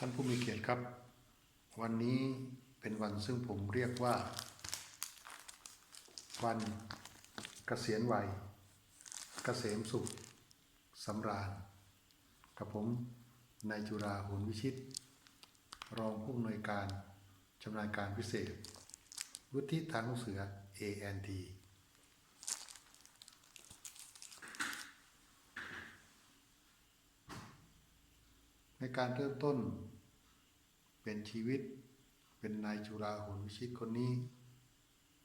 ท่านผู้มีเกียรติครับ วันนี้เป็นวันซึ่งผมเรียกว่า วันเกษียณวัยเกษมสุขสำราญ กับผมนายจุราหุนวิชิต รองผู้อำนวยการชำนาญการพิเศษ วุฒิทางลูกเสือ ANT ในการเริ่มต้น เป็นชีวิต เป็นนายจุฬาหุนวิชิตคนนี้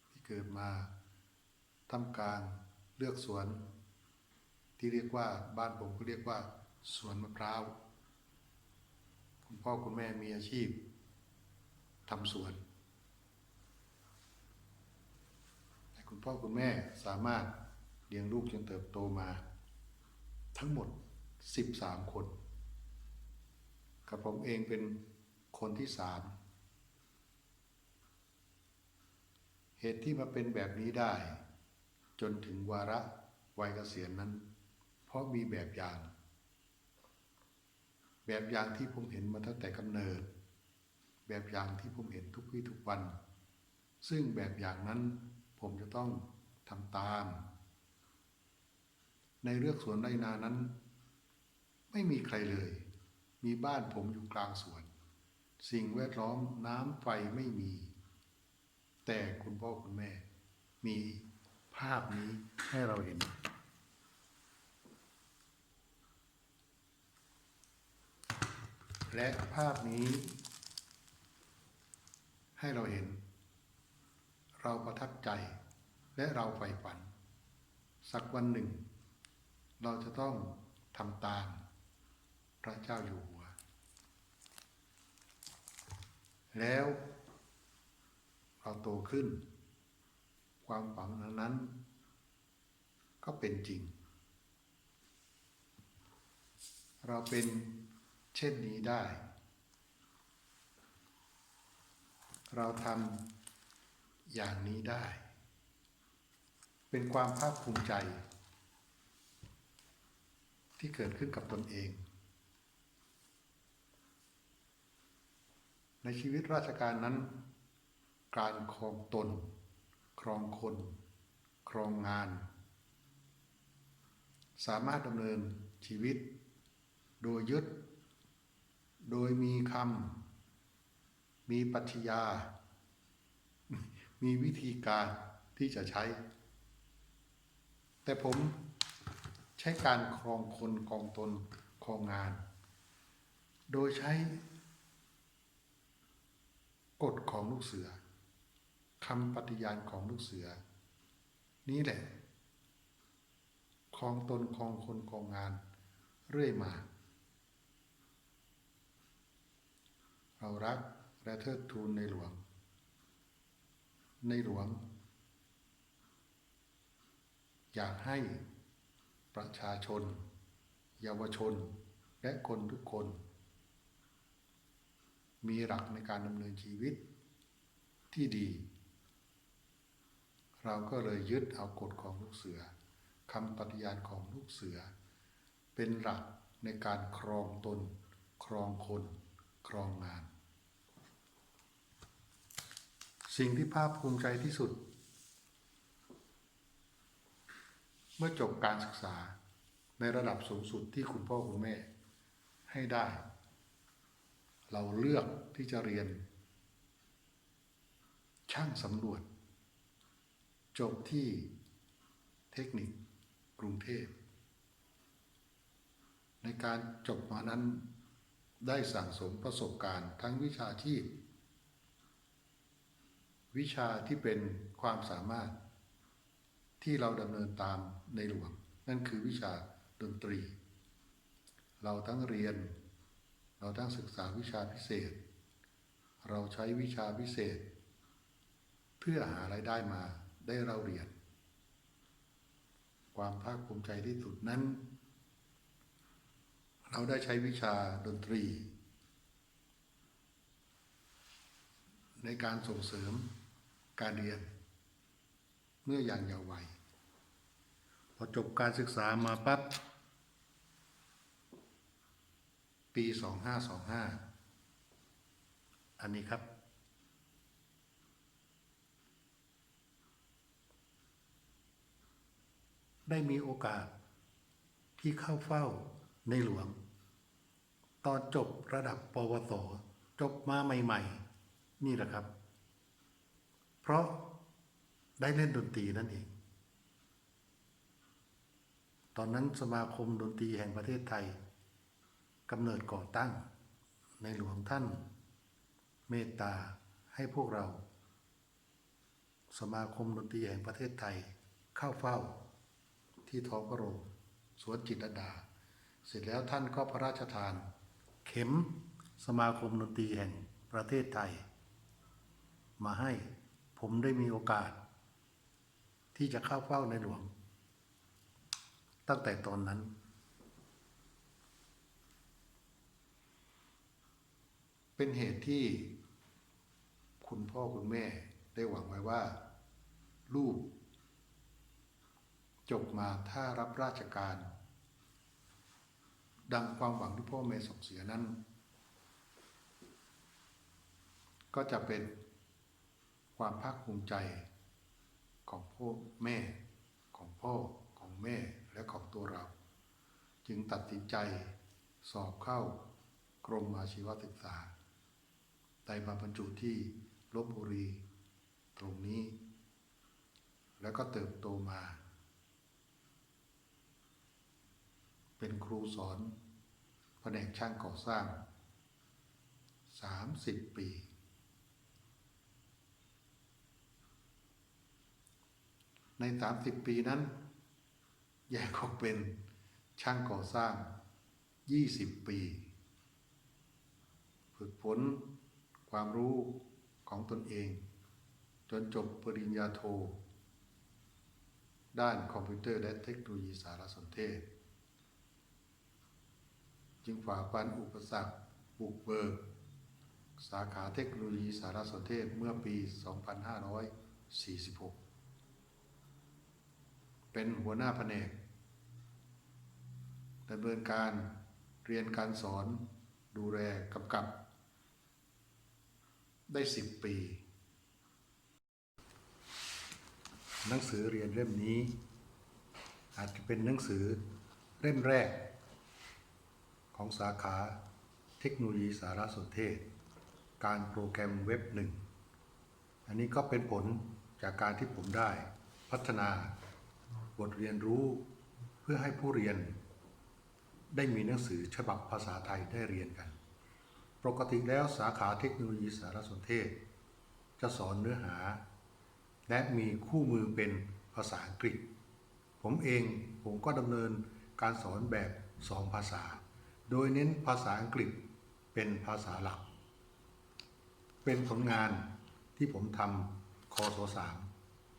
ที่เกิดมาทำการเลือกสวน ที่เรียกว่าบ้านผมก็เรียกว่าสวนมะพร้าวคุณพ่อคุณแม่มีอาชีพทำสวนแต่คุณพ่อคุณแม่สามารถเลี้ยงลูกจนเติบโตมา ทั้งหมด 13 คน กับผมเองเป็นคนที่สามเหตุที่มาเป็นแบบนี้ได้ จนถึงวาระวัยเกษียณนั้น เพราะมีแบบอย่าง แบบอย่างที่ผมเห็นมาตั้งแต่กำเนิด แบบอย่างที่ผมเห็นทุกวี่ทุกวัน ซึ่งแบบอย่างนั้นผมจะต้องทำตาม ในเรื่อกสวนไรนานั้น ไม่มีใครเลย มีบ้านผมอยู่กลางสวน สิ่งแวดล้อมน้ำไฟไม่มี แต่คุณพ่อคุณแม่ มีภาพนี้ให้เราเห็น และภาพนี้ ให้เราเห็น เราประทับใจและเราใฝ่ฝัน สักวันหนึ่ง เราจะต้องทำตามพระเจ้าอยู่หัว แล้วเราโตขึ้น ความฝันนั้น ก็เป็นจริง เราเป็นเช่นนี้ได้ เราทำอย่างนี้ได้ เป็นความภาคภูมิใจ ที่เกิดขึ้นกับตนเอง ในชีวิตราชการนั้น การครองตน ครองคน ครองงาน สามารถดำเนินชีวิต โดยยึด โดยมีคำมีปรัชญา มีวิธีการที่จะใช้ แต่ผมใช้การครองคนครองตนครองงาน โดยใช้ กฎของลูกเสือคำปฏิญาณของลูกเสือ นี่แหละครองตนครองคนครองงาน เรื่อยมา เรารักและเทิดทูนในหลวง ในหลวง อยากให้ประชาชน เยาวชนและคนทุกคน มีหลักในการดำเนินชีวิตที่ดี เราก็เลยยึดเอากฎของลูกเสือคำปฏิญาณของลูกเสือ เป็นหลักในการครองตน ครองคน ครองงาน สิ่งที่ภาคภูมิใจที่สุด เมื่อจบการศึกษาในระดับสูงสุดที่คุณพ่อคุณแม่ให้ได้ เราเลือกที่จะเรียน ช่างสำรวจ จบที่เทคนิคกรุงเทพ ในการจบมานั้นได้สั่งสมประสบการณ์ทั้งวิชาชีพ วิชาที่เป็นความสามารถที่เราดำเนินตามในหลวง นั่นคือวิชาดนตรี เราทั้งเรียน เราทั้งศึกษาวิชาพิเศษ เราใช้วิชาพิเศษ เพื่อหารายได้มาได้เราเรียน ความภาคภูมิใจที่สุดนั้น เราได้ใช้วิชาดนตรี ในการส่งเสริมการเรียน เมื่ออย่างยาววัยพอจบการศึกษามาปั๊บ ปี2525อันนี้ครับ ได้มีโอกาสที่เข้าเฝ้าในหลวง ตอนจบระดับปวสจบมาใหม่ ๆ นี่แหละครับ เพราะได้เล่นดนตรีนั่นเอง ตอนนั้นสมาคมดนตรีแห่งประเทศไทย กำเนิดก่อตั้ง ในหลวงท่าน เมตตาให้พวกเรา สมาคมดนตรีแห่งประเทศไทยเข้าเฝ้า ที่ท้องพระโรงสวนจิตรลดา เสร็จแล้วท่านก็พระราชทาน เข็มสมาคมดนตรีแห่งประเทศไทย มาให้ผมได้มีโอกาส ที่จะเข้าเฝ้าในหลวง ตั้งแต่ตอนนั้น เป็นเหตุที่ คุณพ่อคุณแม่ได้หวังไว้ว่า ลูก จบมาถ้ารับราชการ ดังความหวังที่พ่อแม่ส่งเสียนั้น ก็จะเป็นความภาคภูมิใจของพ่อแม่ของพ่อของแม่และของตัวเรา จึงตัดสินใจสอบเข้ากรมอาชีวศึกษา ได้มาบรรจุที่ลบบุรี ตรงนี้ แล้วก็เติบโตมา เป็นครูสอนแผนกช่างก่อสร้าง 30 ปี ใน 30 ปีนั้นแยกออกเป็นช่างก่อสร้าง 20 ปี ฝึกฝน ความรู้ของตนเอง จนจบปริญญาโท ด้านคอมพิวเตอร์และเทคโนโลยีสารสนเทศ จึงฝ่าฟันอุปสรรคบุกเบิก สาขาเทคโนโลยีสารสนเทศเมื่อปี 2546 เป็นหัวหน้าแผนกดำเนินการเรียนการสอนดูแลกำกับ ได้10ปี หนังสือเรียนเล่มนี้ อาจจะเป็นหนังสือเล่มแรก ของสาขาเทคโนโลยีสารสนเทศ การโปรแกรมเว็บหนึ่ง อันนี้ก็เป็นผลจากการที่ผมได้พัฒนาบทเรียนรู้เพื่อให้ผู้เรียนได้มีหนังสือฉบับภาษาไทยได้เรียนกัน ปกติแล้วสาขาเทคโนโลยีสารสนเทศ จะสอนเนื้อหา และมีคู่มือเป็นภาษาอังกฤษ ผมเองผมก็ดำเนินการสอนแบบสองภาษา โดยเน้นภาษาอังกฤษเป็นภาษาหลัก เป็นผลงานที่ผมทำคอสสาม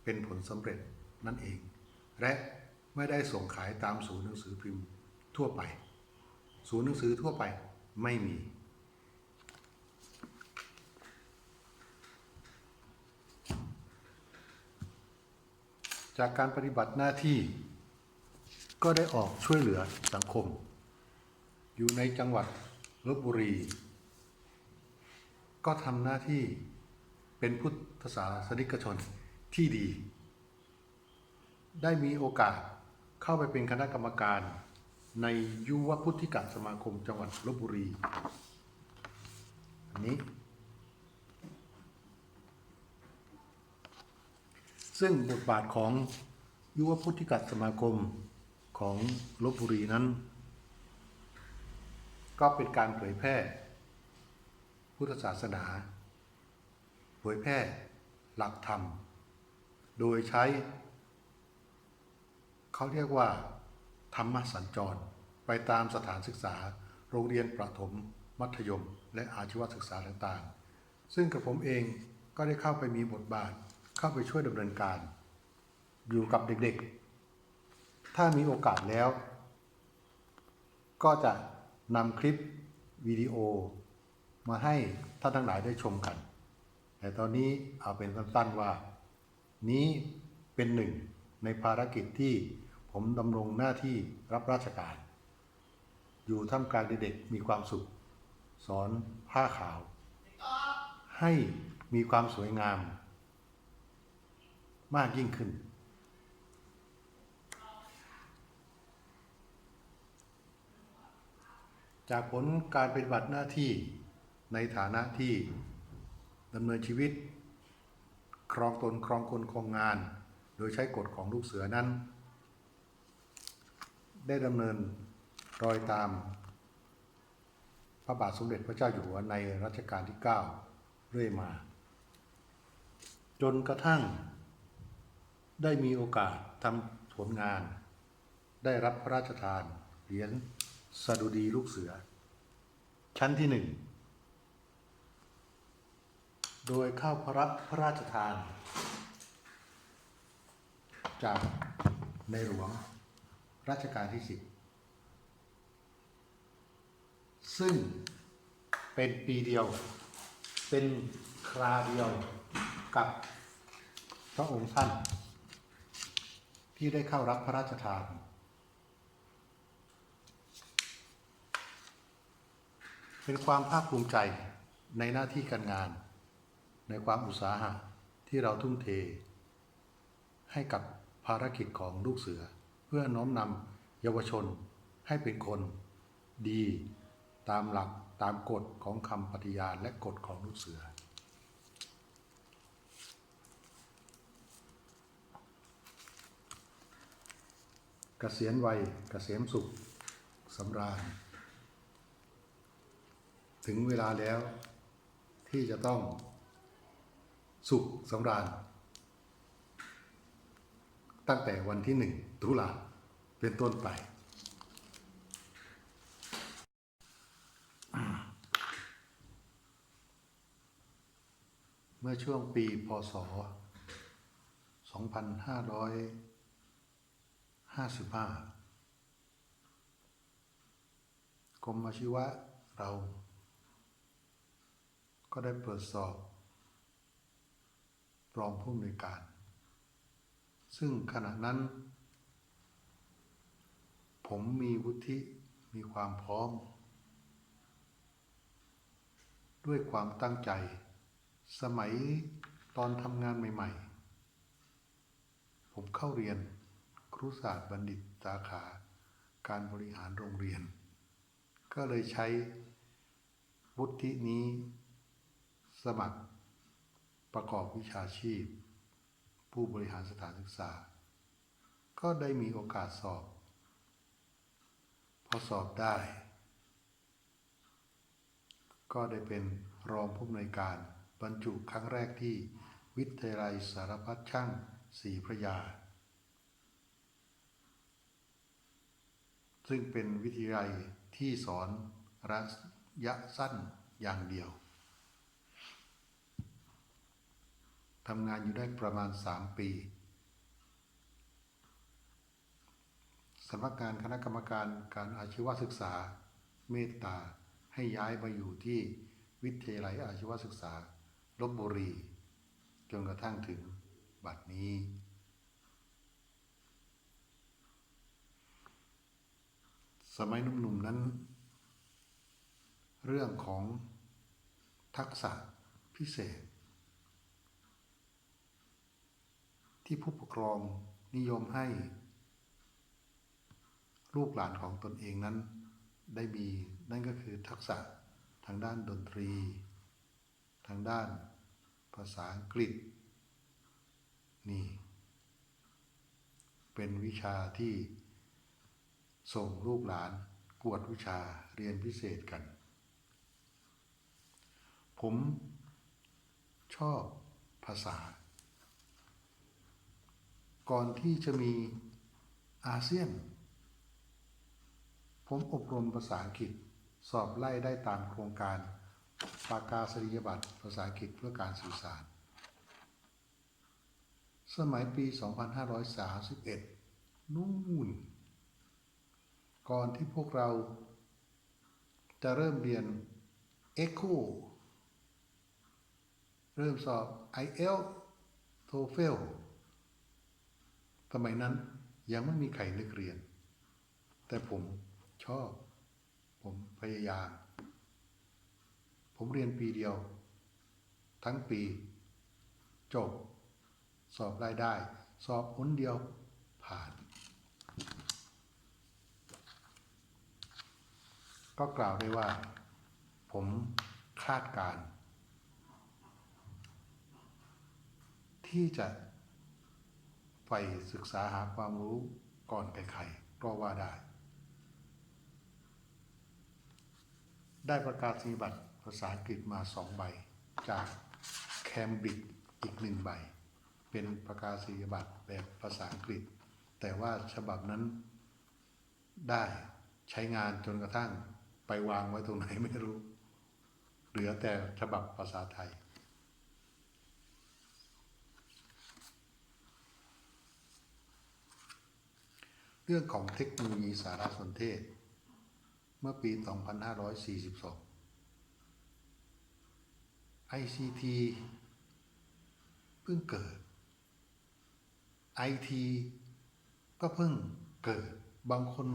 เป็นผลสำเร็จนั่นเอง และไม่ได้ส่งขายตามศูนย์หนังสือพิมพ์ทั่วไป ศูนย์หนังสือทั่วไปไม่มี จากการปฏิบัติหน้าที่ ก็ได้ออกช่วยเหลือสังคม อยู่ในจังหวัดลบบุรี ก็ทำหน้าที่เป็นพุทธศาสนิกชนที่ดี ได้มีโอกาสเข้าไปเป็นคณะกรรมการในยุวพุทธิกสมาคมจังหวัดลบบุรี อันนี้ ซึ่งบทบาทของยุวพุทธิกัสมาคมของลบบุรีนั้น ก็เป็นการเผยแพร่ พุทธศาสนา เผยแพร่หลักธรรม โดยใช้ เขาเรียกว่า ธรรมสัญจร ไปตามสถานศึกษา โรงเรียนประถม มัธยม และอาชีวศึกษาต่างๆ ซึ่งกับผมเองก็ได้เข้าไปมีบทบาท เข้าไปช่วยดำเนินการ อยู่กับเด็กๆ ถ้ามีโอกาสแล้ว ก็จะนำคลิปวิดีโอ มาให้ท่านทั้งหลายได้ชมกัน แต่ตอนนี้เอาเป็นสั้นๆว่า นี้เป็นหนึ่งในภารกิจที่ผมดำรงหน้าที่รับราชการ อยู่ท่ามกลางเด็กๆมีความสุข สอนผ้าขาว ให้มีความสวยงาม มากยิ่งขึ้น จากผลการปฏิบัติหน้าที่ในฐานะที่ดำเนินชีวิต ครองตนครองคนครองงาน โดยใช้กฎของลูกเสือนั้น ได้ดำเนินรอยตาม พระบาทสมเด็จพระเจ้าอยู่หัวในรัชกาลที่ 9 เรื่อยมา จนกระทั่ง ได้มีโอกาสทำผลงาน ได้รับพระราชทานเหรียญสดุดีลูกเสือ ชั้นที่หนึ่งโดยเข้าพระรับพระราชทาน จากในหลวงรัชกาลที่สิบซึ่งเป็นปีเดียว เป็นคราเดียวกับพระองค์ท่าน ที่ได้เข้ารับพระราชทาน เป็นความภาคภูมิใจในหน้าที่การงาน ในความอุตสาหะที่เราทุ่มเท ให้กับภารกิจของลูกเสือ เพื่อน้อมนำเยาวชนให้เป็นคนดีตามหลักตามกฎของคำปฏิญาณและกฎของลูกเสือ เกษียณวัยเกษมสุขสำราญ ถึงเวลาแล้วที่จะต้องสุขสำราญ ตั้งแต่วันที่หนึ่งตุลาเป็นต้นไป เมื่อช่วงปีพศ 2555กรมอาชีวะเรา ก็ได้เปิดสอบ รองผู้อำนวยการ ซึ่งขณะนั้น ผมมีวุฒิมีความพร้อม ด้วยความตั้งใจ สมัยตอนทำงานใหม่ ๆ ผมเข้าเรียน รุศาสตร์บัณฑิตสาขา การบริหารโรงเรียน ก็เลยใช้วุฒินี้สมัครประกอบวิชาชีพ ผู้บริหารสถานศึกษา ก็ได้มีโอกาสสอบ พอสอบได้ ก็ได้เป็นรองผู้อำนวยการบรรจุครั้งแรกที่วิทยาลัยสารพัดช่างศรีพระยา ซึ่งเป็นวิทยาลัยที่สอนระยะสั้นอย่างเดียวทำงานอยู่ได้ประมาณ 3 ปีสำนักงานคณะกรรมการการอาชีวศึกษาเมตตาให้ย้ายมาอยู่ที่วิทยาลัยอาชีวศึกษาลบบุรี จนกระทั่งถึงบัดนี้ สมัยหนุ่มๆนั้น เรื่องของทักษะพิเศษ ที่ผู้ปกครองนิยมให้ ลูกหลานของตนเองนั้น ได้มีนั่นก็คือทักษะทางด้านดนตรี ทางด้านภาษาอังกฤษ นี่ เป็นวิชาที่ ส่งลูกหลานกวดวิชาเรียนพิเศษกัน ผมชอบภาษา ก่อนที่จะมีอาเซียน ผมอบรมภาษาอังกฤษสอบไล่ได้ตามโครงการปากกาสริยบัตรภาษาอังกฤษเพื่อการสื่อสาร สมัยปี 2531 นู่น ก่อนที่พวกเรา จะเริ่มเรียน Echo เริ่มสอบ IELTS TOEFL สมัยนั้นยังไม่มีใครเลือกเรียน แต่ผมชอบ ผมพยายาม ผมเรียนปีเดียว ทั้งปี จบ สอบรายได้ สอบหนเดียวผ่าน ก็กล่าวได้ว่า ผมคาดการ ที่จะใฝ่ศึกษาหาความรู้ก่อนใครๆก็ว่าได้ ได้ประกาศนียบัตรภาษาอังกฤษมาสองใบ จากแคมบริดจ์อีกหนึ่งใบ เป็นประกาศนียบัตรแบบภาษาอังกฤษ แต่ว่าฉบับนั้นได้ใช้งานจนกระทั่ง ไปวางไว้ตรงไหนไม่รู้ เหลือแต่ฉบับภาษาไทย เรื่องของเทคโนโลยีสารสนเทศ เมื่อปี 2542 ICT เพิ่งเกิด IT ก็เพิ่งเกิดบางคน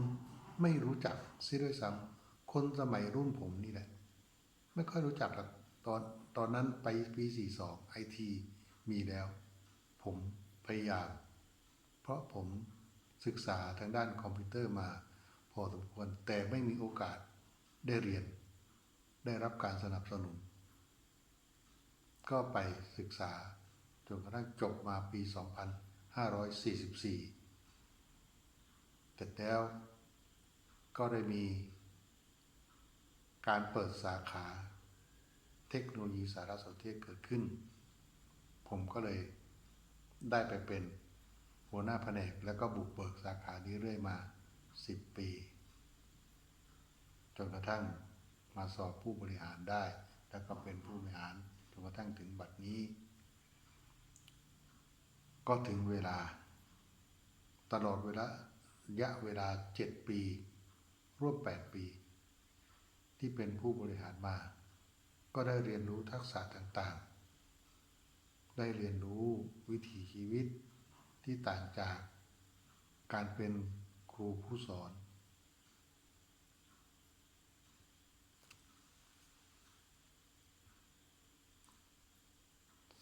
ไม่รู้จักซิด้วยซ้ำ คนสมัยรุ่นผมนี่แหละ ไม่ค่อยรู้จักหรอกตอนตอนนั้นไปปี42 IT มีแล้ว ผมพยายาม เพราะผมศึกษาทางด้านคอมพิวเตอร์มา พอสมควรแต่ไม่มีโอกาสได้เรียน ได้รับการสนับสนุน ก็ไปศึกษาจนกระทั่งจบมาปี 2544 แต่แล้วก็ได้มี การเปิดสาขาเทคโนโลยีสารสนเทศเกิดขึ้น ผมก็เลยได้ไปเป็นหัวหน้าแผนกแล้วก็บุกเบิกสาขานี้เรื่อยมา 10 ปี จนกระทั่งมาสอบผู้บริหารได้ แล้วก็เป็นผู้บริหารจนกระทั่งถึงบัดนี้ ก็ถึงเวลา ตลอดเวลาระยะเวลา 7 ปี ร่วม 8 ปี ที่เป็นผู้บริหารมา ก็ได้เรียนรู้ทักษะต่างๆ ได้เรียนรู้วิถีชีวิตที่ต่างจากการเป็นครูผู้สอน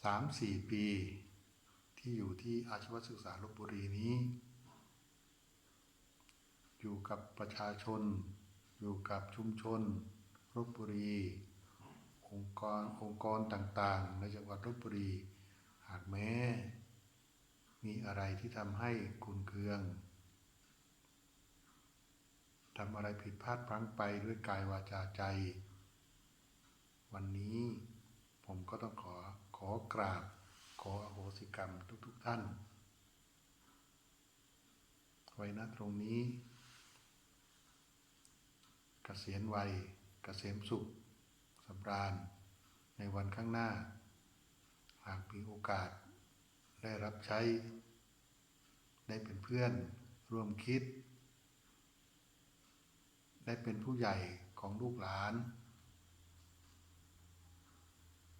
สามสี่ปีที่อยู่ที่อาชีวศึกษาลบบุรีนี้ อยู่กับประชาชน อยู่กับชุมชนลบบุรี องค์กรองค์กรต่างๆ ในจังหวัดลบบุรี หากแม้ มีอะไรที่ทำให้คุณเคืองทำอะไรผิดพลาดพลั้งไปด้วยกายวาจาใจ วันนี้ผมก็ต้องขอขอกราบ ขออโหสิกรรมทุกๆทท่าน ไว้ณตรงนี้ กเกษียณวัยเกษมสุขสำราญ ในวันข้างหน้า หากมีโอกาส ได้รับใช้ ได้เป็นเพื่อนร่วมคิด ได้เป็นผู้ใหญ่ของลูกหลาน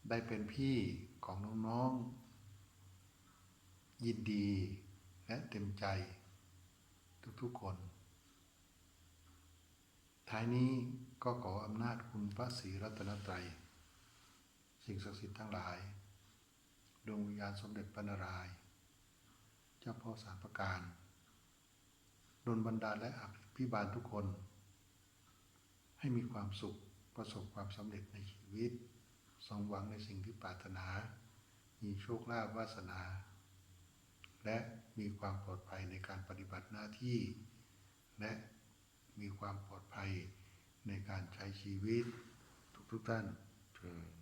ได้เป็นพี่ของน้องๆ ยินดีและเต็มใจทุกๆคน ท้ายนี้ก็ขออำนาจคุณพระศรีรัตนตรัย สิ่งศักดิ์สิทธิ์ทั้งหลาย ดวงวิญญาณสมเด็จพระนาราย เจ้าพ่อสามประการดลบันดาลและอภิบาลทุกคน ให้มีความสุขประสบความสำเร็จในชีวิตสมหวังในสิ่งที่ปรารถนา มีโชคลาภวาสนา และมีความปลอดภัยในการปฏิบัติหน้าที่ และ มีความปลอดภัยในการใช้ชีวิตทุกๆท่านเธอ